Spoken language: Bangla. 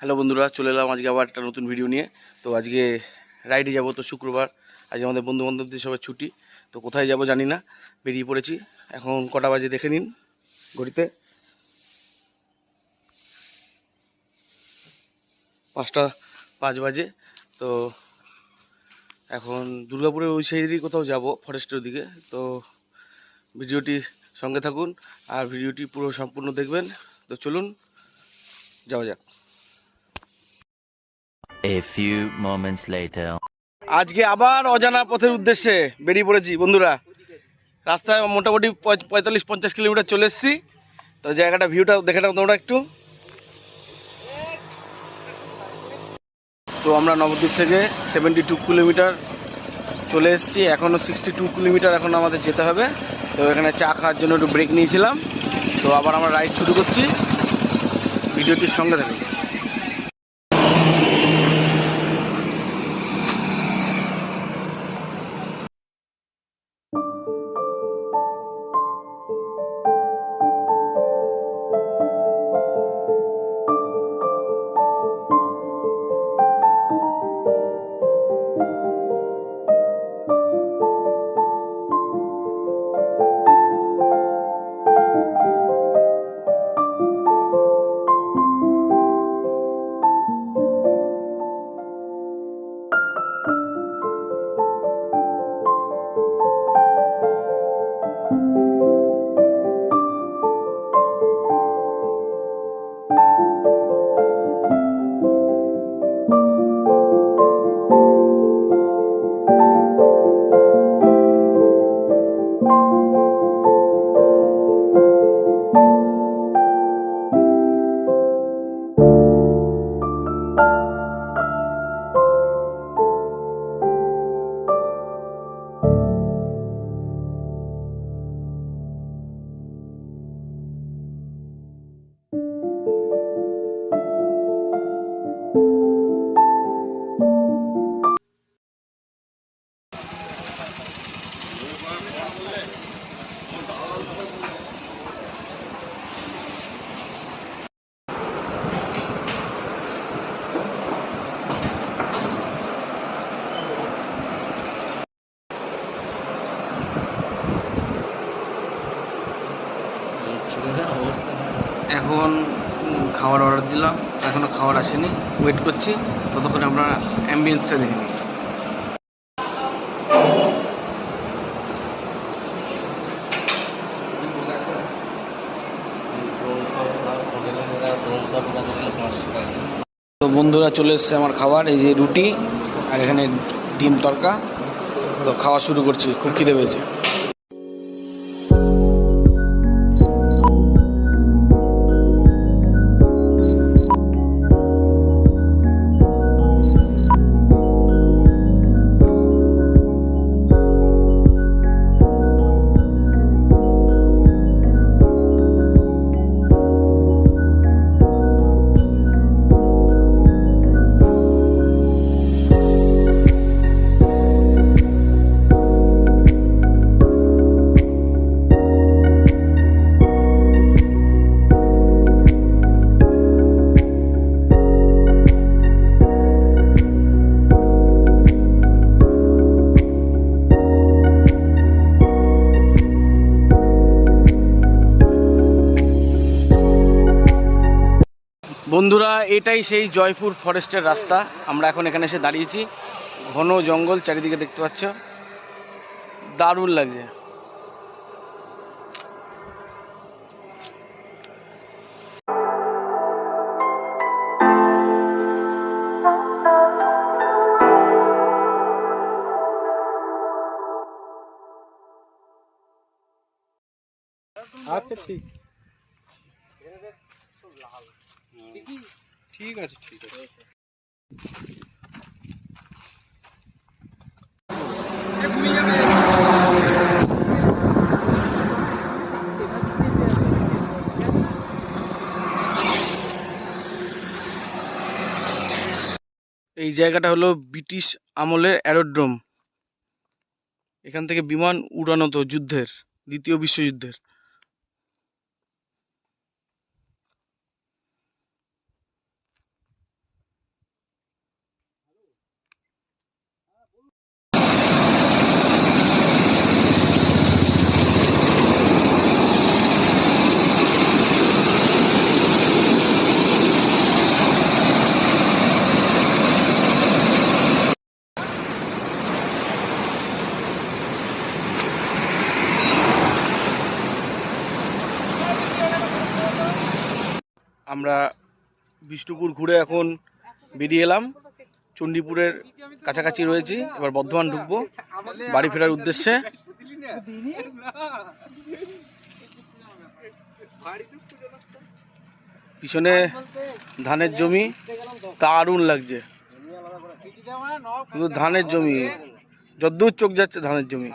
হ্যালো বন্ধুরা, চলে এলাম আজকে আবার একটা নতুন ভিডিও নিয়ে। তো আজকে রাইডে যাব তো শুক্রবার। আজকে আমাদের বন্ধু বান্ধবদের সবাই ছুটি। তো কোথায় যাব জানি না, বেরিয়ে পড়েছি। এখন কটা বাজে দেখে নিন ঘড়িতে। পাঁচটা পাঁচ বাজে। তো এখন দুর্গাপুরের ওই সাইডেরই কোথাও যাব ফরেস্টের দিকে তো ভিডিওটি সঙ্গে থাকুন আর ভিডিওটি পুরো সম্পূর্ণ দেখবেন। তো চলুন, যাওয়া যাক। A few moments later. আজকে আবার অজানা পথের উদ্দেশ্যে বেরিয়ে পড়েছি, বন্ধুরা। রাস্তায় মোটামুটি পঁয়- পঁয়তাল্লিশ, পঞ্চাশ কিলোমিটার চলে এসেছি। তো জায়গাটা ভিউটা দেখে নাও তোমরা একটু। তো আমরা নবদ্বীপ থেকে সেভেন্টি টু কিলোমিটার চলে এসেছি। এখনও সিক্সটি টু কিলোমিটার এখন আমাদের যেতে হবে। তো এখানে চা খাওয়ার জন্য একটু ব্রেক নিয়েছিলাম। তো আবার আমরা রাইড শুরু করছি। ভিডিওটির সঙ্গে থাকুন। এখন খাবার অর্ডার দিলাম এখনও খাবার আসেনি ওয়েট করছি ততক্ষণে আমরা অ্যাম্বিয়েন্সটা দেখে নিই। তো বন্ধুরা চলে এসছে আমার খাবার, এই যে রুটি আর এখানে ডিম তরকা। তো খাওয়া শুরু করছি, খুব খিদে পেয়েছে। বন্ধুরা, এটাই সেই জয়পুর ফরেস্টের রাস্তা। আমরা এখন এখানে এসে দাঁড়িয়েছি। ঘন জঙ্গল, চারিদিকে দেখতে পাচ্ছ। দারুণ লাগছে। আচ্ছা ঠিক। ঠিক আছে ঠিক আছে। এই জায়গাটা হলো ব্রিটিশ আমলের অ্যারোড্রোম। এখান থেকে বিমান উড়ানো তো যুদ্ধের দ্বিতীয় বিশ্বযুদ্ধের। আমরা বিষ্ণুপুর ঘুরে এখন বেরিয়ে এলাম। চণ্ডীপুরের কাছাকাছি রয়েছি, এবার বর্ধমান ঢুকবো। বাড়ি ফেরার উদ্দেশ্যে। পিছনে ধানের জমি দারুণ লাগছে। শুধু ধানের জমি, যদ্দূর চোখ যাচ্ছে ধানের জমি।